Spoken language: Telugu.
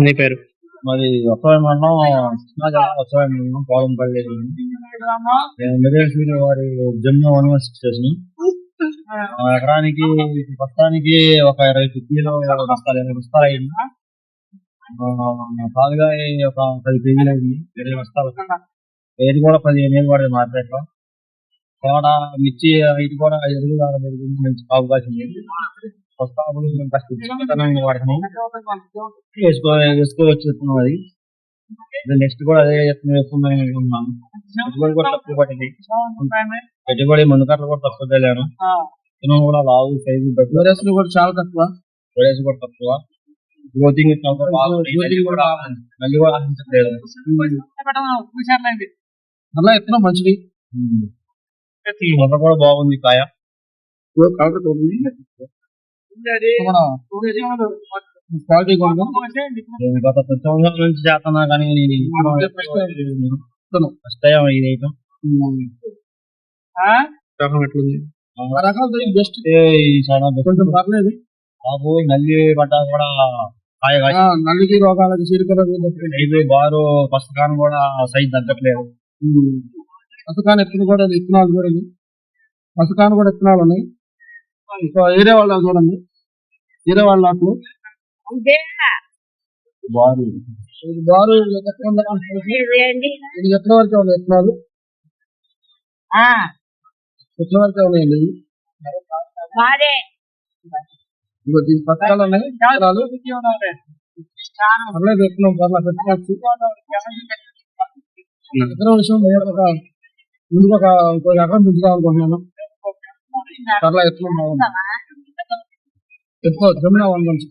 నీ పేరు? మరి ఉత్సవ మండలం ఉత్సవ జిల్లా మండలం నేను మిరేశ్వరి వారి జమ్మూ యూనివర్సిటీ స్టేషన్. ఎకరానికి ప్రస్తుతానికి ఒక ఇరవై కిలో బస్తాలు ఇరవై బస్తాలు అయింది ఆ, పాలుగా ఒక పది కేజీలు అయింది ఇరవై బస్తాలు. ఏది కూడా పదిహేను ఏళ్ళు పడింది మార్కెట్లో మిర్చి ఇది కూడా ఐదు పెరిగింది మంచి అవకాశం లేదు బస్తాలు మేము కాస్త విస్తృతంగా వాడుతున్నాం వేసుకో వేసుకోవచ్చు అది నెక్స్ట్ కూడా అదే యత్నం వేసుకుందాం అనుకుంటున్నాను పెట్టుబడి కూడా తక్కువ పడింది పెట్టుబడి ముందు కట్టలు కూడా తక్కువ వెళ్ళాను విత్తనం కూడా లావు సైజు వైరస్లు కూడా చాలా తక్కువ ప్రదేశం కూడా తక్కువ గ్రోతింగ్ గ్రోతింగ్ కూడా మళ్ళీ కూడా ఆశించట్లేదు అలా ఎత్తనా మంచిది మొన్న కూడా బాగుంది కాయ కలర్ మన క్వాలిటీ గత పది సంవత్సరాల నుంచి చేస్తున్నా కానీ ఫస్ట్ టైం ఇది ఐటమ్ ఎట్లుంది? బెస్ట్ కొంచెం పర్లేదు. బాబు నల్లి పడ్డా కూడా నల్లికి రోగాలకి చీరకర సైజు బారు పుస్తకాన్ని కూడా సైజ్ తగ్గట్లేదు. పసకాన్ ఎత్తులు కూడా విత్తనాలు చూడండి. పసకాన్ కూడా విత్తనాలు ఉన్నాయి ఇంకా ఏరే వాళ్ళ చూడండి. ఏరే వాళ్ళ నాట్లు బారు. ఇది బారు? ఇది ఎక్కడ వరకు ఉన్నాయి విత్తనాలు ఎక్కడ వరకు ఉన్నాయండి? ఇదిగో దీని పథకాలు ఉన్నాయి. పర్లేదు విత్తనం పర్లేదు పెట్టుకోవచ్చు ఇతర విషయం నేను ఒక ముందుకు ఒక ఇంకో రకం పెంచుదాం అనుకుంటున్నాను. పర్లేదు విత్తనం బాగుంది పెట్టుకోవచ్చు జమునా వన్ మంచి